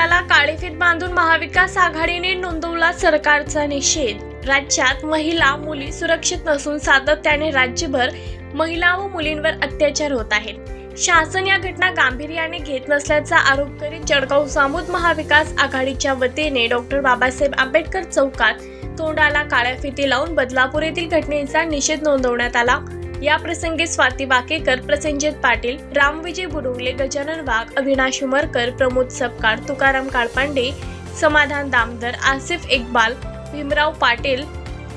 तोंडाला काळीफीत बांधून महाविकास आघाडीने नोंदवला सरकारचा निषेध. राज्यात महिला मुली सुरक्षित नसून सातत्याने राज्यभर महिला व मुलींवर अत्याचार होत आहेत. शासन या घटना गांभीर्याने घेत नसल्याचा आरोप करीत जळगाव सामूद महाविकास आघाडीच्या वतीने डॉक्टर बाबासाहेब आंबेडकर चौकात तोंडाला काळ्या फिती लावून बदलापूर येथील घटनेचा निषेध नोंदवण्यात आला. या प्रसंगी स्वाती वाकेकर प्रसंजित पाटील रामविजय बुडुंगले गजानन वाघ अविनाश उमरकर प्रमोद सपकाळ तुकाराम काळपांडे समाधान दामदर आसिफ इक्बाल भीमराव पाटील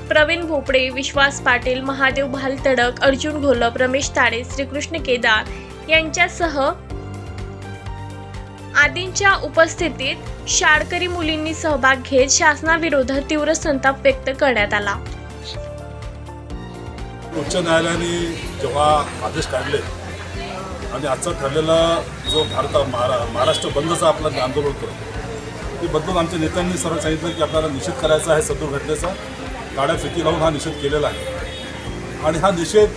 प्रवीण भोपडे विश्वास पाटील महादेव भालतडक अर्जुन घोलप रमेश ताडे श्रीकृष्ण केदार यांच्यासह आदींच्या उपस्थितीत शाळकरी मुलींनी सहभाग घेत शासनाविरोधात तीव्र संताप व्यक्त करण्यात आला. उच्च न्यायालयाने जेव्हा आदेश काढले आणि आजचा ठरलेला जो भारत महारा महाराष्ट्र बंदचा आपलं आंदोलन होतं ते बदलून आमच्या नेत्यांनी सर्व सांगितलं की आपल्याला निषेध करायचा आहे सदूर घटनेचा. गाड्या फिती लावून हा निषेध केलेला आहे. आणि हा निषेध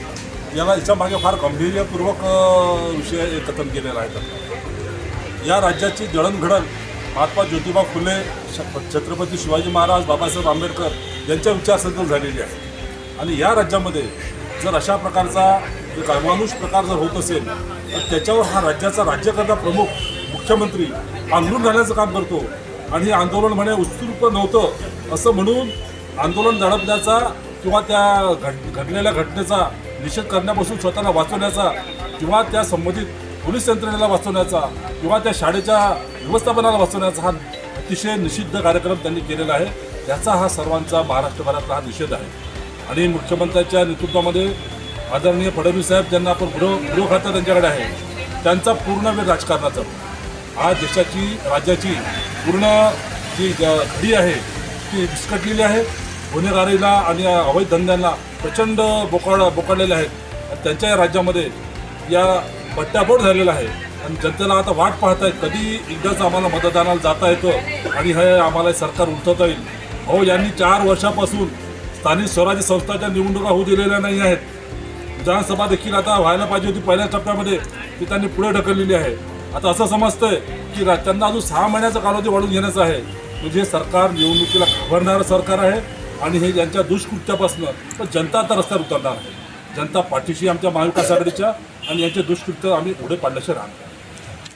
याला याच्यामागे फार गांभीर्यपूर्वक विषय कथन केलेला आहे. या राज्याची जडणघडण महात्मा ज्योतिबा फुले श- छत्रपती शिवाजी महाराज बाबासाहेब आंबेडकर यांच्या विचारसरणी झालेली आहे. आणि या राज्यामध्ये जर अशा प्रकारचा एक अमानुष प्रकार जर होत असेल तर त्याच्यावर हा राज्याचा राज्यकर्ता प्रमुख मुख्यमंत्री आंदोलन राहण्याचं काम करतो. आणि हे आंदोलन म्हणे उत्सुक नव्हतं असं म्हणून आंदोलन दडपण्याचा किंवा त्या घड घडलेल्या घटनेचा निषेध करण्यापासून स्वतःला वाचवण्याचा किंवा त्या संबंधित पोलीस यंत्रणेला वाचवण्याचा किंवा त्या शाळेच्या व्यवस्थापनाला वाचवण्याचा हा अतिशय निषिद्ध कार्यक्रम त्यांनी केलेला आहे. त्याचा हा सर्वांचा महाराष्ट्रभरातला हा निषेध आहे. आणि मुख्यमंत्र्यांच्या नेतृत्वामध्ये आदरणीय फडणवीस साहेब ज्यांना आपण गृह गृह खातं त्यांच्याकडे आहे त्यांचा पूर्ण वेळ राजकारणाचा. आज देशाची राज्याची पूर्ण जी घडी आहे ती विस्कटलेली आहे. गुन्हेगारीला आणि अवैध धंद्यांना प्रचंड बोकाड बोकाडलेले आहेत. आणि त्यांच्या या राज्यामध्ये या पट्ट्याबोट झालेला आहे. आणि जनतेला आता वाट पाहत आहेत कधी एकदाच आम्हाला मतदानाला जाता येतं आणि हे आम्हाला सरकार उलटवता येईल. अहो यांनी चार वर्षापासून स्थानिक स्वराज्य संस्थाच्या निवडणुका होऊ दिलेल्या नाही आहेत. विधानसभा देखील आता व्हायला पाहिजे होती पहिल्या टप्प्यामध्ये ती त्यांनी पुढे ढकललेली आहे. आता असं समजतंय की त्यांना अजून सहा महिन्याचा कालावधी वाढून घेण्याचा आहे. म्हणजे हे सरकार निवडणुकीला घाबरणारं सरकार आहे आणि हे यांच्या दुष्कृत्यापासून तर जनता आता रस्त्यावर उतरणार आहे. जनता पाठीशी आमच्या महाविकास आघाडीच्या आणि यांचे दुष्कृत्य आम्ही पुढे पाडल्याशिवाय राहणार.